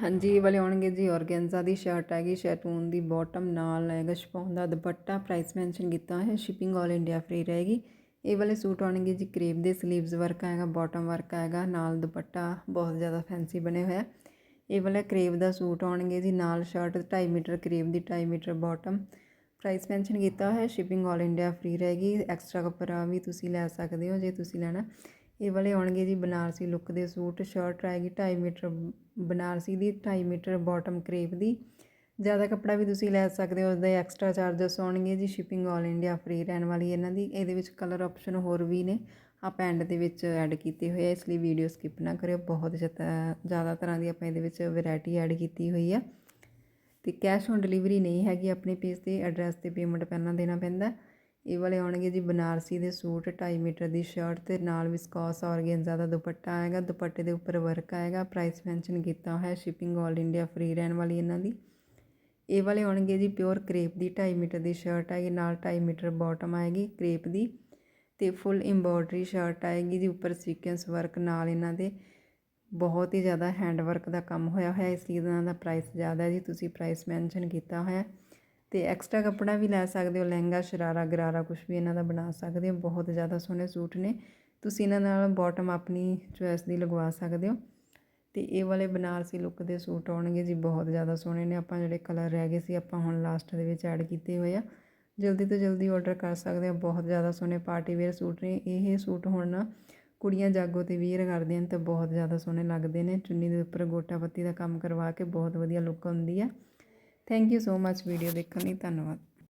ਹਾਂਜੀ, ਇਹ ਵਾਲੇ ਆਉਣਗੇ ਜੀ ਔਰਗੈਂਜ਼ਾ ਦੀ ਸ਼ਰਟ ਹੈਗੀ, ਸ਼ੈਟੂਨ ਦੀ ਬਾਟਮ ਨਾਲ ਹੈਗਾ ਸ਼ਪੌਨ ਦਾ ਦੁਪੱਟਾ ਪ੍ਰਾਈਸ ਮੈਂਸ਼ਨ ਕੀਤਾ ਹੈ ਸ਼ਿਪਿੰਗ ਆਲ ਇੰਡੀਆ ਫ੍ਰੀ ਰਹੇਗੀ। ਇਹ ਵਾਲੇ ਸੂਟ ਆਉਣਗੇ ਜੀ ਕਰੀਬ ਦੇ 슬ੀਵਸ ਵਰਕ ਆਏਗਾ ਬਾਟਮ ਵਰਕ ਆਏਗਾ ਨਾਲ ਦੁਪੱਟਾ ਬਹੁਤ ਜ਼ਿਆਦਾ ਫੈਂਸੀ ਬਣੇ ਹੋਇਆ। ਇਹ ਵਾਲਾ ਕਰੇਵ ਦਾ ਸੂਟ ਆਉਣਗੇ ਜੀ, ਨਾਲ ਸ਼ਰਟ 2.5 ਮੀਟਰ ਕਰੇਵ ਦੀ 2.5 ਮੀਟਰ ਬਾਟਮ ਪ੍ਰਾਈਸ ਮੈਂਸ਼ਨ ਕੀਤਾ ਹੈ ਸ਼ਿਪਿੰਗ ਆਲ ਇੰਡੀਆ ਫ੍ਰੀ ਰਹੇਗੀ ਐਕਸਟਰਾ ਕੱਪੜਾ ਵੀ ਤੁਸੀਂ ਲੈ ਸਕਦੇ ਹੋ ਜੇ ਤੁਸੀਂ ਲੈਣਾ। ਇਹ ਵਾਲੇ ਆਉਣਗੇ ਜੀ ਬਨਾਰਸੀ ਲੁੱਕ ਦੇ ਸੂਟ ਸ਼ਰਟ ਆਏਗੀ 2.5 ਮੀਟਰ ਬਨਾਰਸੀ ਦੀ 2.5 ਮੀਟਰ ਬਾਟਮ ਕਰੇਪ ਦੀ। ਜ਼ਿਆਦਾ ਕੱਪੜਾ ਵੀ ਤੁਸੀਂ ਲੈ ਸਕਦੇ ਹੋ ਉਹਦੇ ਐਕਸਟਰਾ ਚਾਰजेस ਆਉਣਗੇ ਜੀ ਸ਼ਿਪਿੰਗ ਆਲ ਇੰਡੀਆ ਫ੍ਰੀ ਰਹਿਣ ਵਾਲੀ ਇਹਨਾਂ ਦੀ। ਇਹਦੇ ਵਿੱਚ ਕਲਰ ਆਪਸ਼ਨ ਹੋਰ ਵੀ ਨੇ, ਆਪਾਂ ਐਂਡ ਦੇ ਵਿੱਚ ਐਡ ਕੀਤੇ ਹੋਏ ਆ, ਇਸ ਲਈ ਵੀਡੀਓ ਸਕਿਪ ਨਾ ਕਰਿਓ। ਬਹੁਤ ਜ਼ਿਆਦਾ ਜ਼ਿਆਦਾ ਤਰ੍ਹਾਂ ਦੀ ਆਪਾਂ ਇਹਦੇ ਵਿੱਚ ਵੈਰਾਈਟੀ ਐਡ ਕੀਤੀ ਹੋਈ ਆ। ਤੇ ਕੈਸ਼ ਔਨ ਡਿਲੀਵਰੀ ਨਹੀਂ ਹੈਗੀ, ਆਪਣੇ ਪੇਜ ਤੇ ਐਡਰੈਸ ਤੇ ਪੇਮੈਂਟ ਪਹਿਲਾਂ ਦੇਣਾ ਪੈਂਦਾ। ਇਹ ਵਾਲੇ ਆਉਣਗੇ ਜੀ ਬਨਾਰਸੀ ਦੇ ਸੂਟ 2.5 ਮੀਟਰ ਦੀ ਸ਼ਰਟ ਤੇ ਨਾਲ ਵਿਸਕੋਸ ਔਰਗੈਂਜ਼ਾ ਦਾ ਦੁਪੱਟਾ ਆਏਗਾ, ਦੁਪੱਟੇ ਦੇ ਉੱਪਰ ਵਰਕ ਆਏਗਾ ਪ੍ਰਾਈਸ ਮੈਂਸ਼ਨ ਕੀਤਾ ਹੋਇਆ ਸ਼ਿਪਿੰਗ ਆਲ ਇੰਡੀਆ ਫ੍ਰੀ ਰਹਿਣ ਵਾਲੀ ਇਹਨਾਂ ਦੀ। ਇਹ ਵਾਲੇ ਆਉਣਗੇ ਜੀ ਪਿਓਰ ਕ੍ਰੇਪ ਦੀ 2.5 ਮੀਟਰ ਦੀ ਸ਼ਰਟ ਆਏਗੀ, ਨਾਲ 2.5 ਮੀਟਰ ਬਾਟਮ ਆਏਗੀ ਕ੍ਰੇਪ ਦੀ ਤੇ ਫੁੱਲ ਐਮਬੋਡਰੀ ਸ਼ਰਟ ਆਏਗੀ ਜੀ, ਉੱਪਰ ਸੀਕੁਐਂਸ ਵਰਕ ਨਾਲ ਇਹਨਾਂ ਦੇ। ਬਹੁਤ ਹੀ ਜ਼ਿਆਦਾ ਹੈਂਡ ਵਰਕ ਦਾ ਕੰਮ ਹੋਇਆ ਹੋਇਆ, ਇਸ ਲਈ ਇਹਨਾਂ ਦਾ ਪ੍ਰਾਈਸ ਜ਼ਿਆਦਾ ਹੈ ਜੀ, ਤੁਸੀਂ ਪ੍ਰਾਈਸ ਮੈਂਸ਼ਨ ਕੀਤਾ ਹੋਇਆ। ਅਤੇ ਐਕਸਟਰਾ ਕੱਪੜਾ ਵੀ ਲੈ ਸਕਦੇ ਹੋ, ਲਹਿੰਗਾ, ਸ਼ਰਾਰਾ, ਗਰਾਰਾ, ਕੁਛ ਵੀ ਇਹਨਾਂ ਦਾ ਬਣਾ ਸਕਦੇ ਹੋ, ਬਹੁਤ ਜ਼ਿਆਦਾ ਸੋਹਣੇ ਸੂਟ ਨੇ। ਤੁਸੀਂ ਇਹਨਾਂ ਨਾਲ ਬਾਟਮ ਆਪਣੀ ਚੋਇਸ ਦੀ ਲਗਵਾ ਸਕਦੇ ਹੋ। ਅਤੇ ਇਹ ਵਾਲੇ ਬਨਾਰਸੀ ਲੁੱਕ ਦੇ ਸੂਟ ਆਉਣਗੇ ਜੀ, ਬਹੁਤ ਜ਼ਿਆਦਾ ਸੋਹਣੇ ਨੇ। ਆਪਾਂ ਜਿਹੜੇ ਕਲਰ ਰਹਿ ਗਏ ਸੀ, ਆਪਾਂ ਹੁਣ ਲਾਸਟ ਦੇ ਵਿੱਚ ਐਡ ਕੀਤੇ ਹੋਏ ਆ। ਜਲਦੀ ਤੋਂ ਜਲਦੀ ਆਰਡਰ ਕਰ ਸਕਦੇ ਹੋ। ਬਹੁਤ ਜ਼ਿਆਦਾ ਸੋਹਣੇ ਪਾਰਟੀ ਵੇਅਰ ਸੂਟ ਨੇ। ਇਹ ਸੂਟ ਹੁਣ ਨਾ ਕੁੜੀਆਂ ਜਾਗੋ ਤੇ ਵੀਅਰ ਕਰਦੀਆਂ ਨੇ ਤੇ ਬਹੁਤ ਜ਼ਿਆਦਾ ਸੋਹਣੇ ਲੱਗਦੇ ਨੇ। ਚੁੰਨੀ ਦੇ ਉੱਪਰ ਗੋਟਾ ਪੱਤੀ ਦਾ ਕੰਮ ਕਰਵਾ ਕੇ ਬਹੁਤ ਵਧੀਆ ਲੁੱਕ ਆਉਂਦੀ ਆ। Thank you so much video ਦੇਖਣ ਲਈ ਧੰਨਵਾਦ।